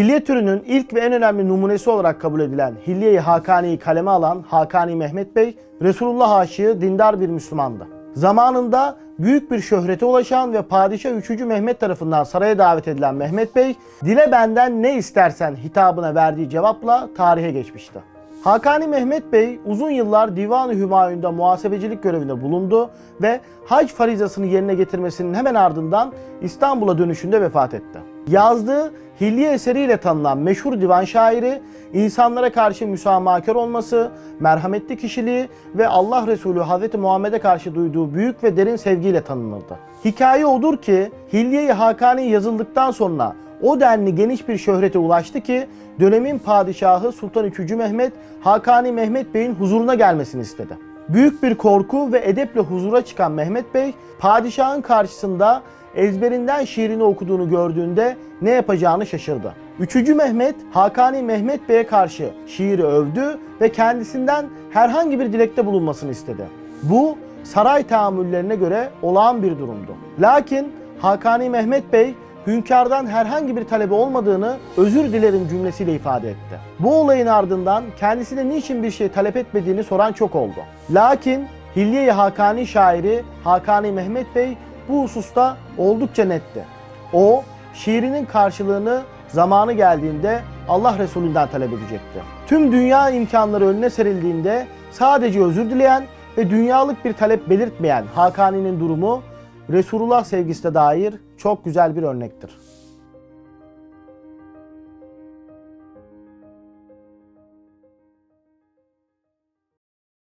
Hilye türünün ilk ve en önemli numunesi olarak kabul edilen Hilye-i Hakani'yi kaleme alan Hakani Mehmet Bey, Resulullah aşığı dindar bir Müslümandı. Zamanında büyük bir şöhrete ulaşan ve Padişah 3. Mehmet tarafından saraya davet edilen Mehmet Bey, dile benden ne istersen hitabına verdiği cevapla tarihe geçmişti. Hakani Mehmet Bey uzun yıllar Divan-ı Hümayun'da muhasebecilik görevinde bulundu ve hac farizasını yerine getirmesinin hemen ardından İstanbul'a dönüşünde vefat etti. Yazdığı Hilye eseriyle tanınan meşhur divan şairi, insanlara karşı müsamahakar olması, merhametli kişiliği ve Allah Resulü Hz. Muhammed'e karşı duyduğu büyük ve derin sevgiyle tanınırdı. Hikaye odur ki Hilye-i Hakani yazıldıktan sonra o denli geniş bir şöhrete ulaştı ki dönemin padişahı Sultan 3. Mehmet Hakani Mehmet Bey'in huzuruna gelmesini istedi. Büyük bir korku ve edeple huzura çıkan Mehmet Bey padişahın karşısında ezberinden şiirini okuduğunu gördüğünde ne yapacağını şaşırdı. 3. Mehmet Hakani Mehmet Bey'e karşı şiiri övdü ve kendisinden herhangi bir dilekte bulunmasını istedi. Bu saray tahammüllerine göre olağan bir durumdu. Lakin Hakani Mehmet Bey hünkârdan herhangi bir talebi olmadığını özür dilerim cümlesiyle ifade etti. Bu olayın ardından kendisine niçin bir şey talep etmediğini soran çok oldu. Lakin Hilye-i Hakani şairi Hakani Mehmet Bey bu hususta oldukça netti. O şiirinin karşılığını zamanı geldiğinde Allah Resulü'nden talep edecekti. Tüm dünya imkanları önüne serildiğinde sadece özür dileyen ve dünyalık bir talep belirtmeyen Hakani'nin durumu Resulullah sevgisine dair çok güzel bir örnektir.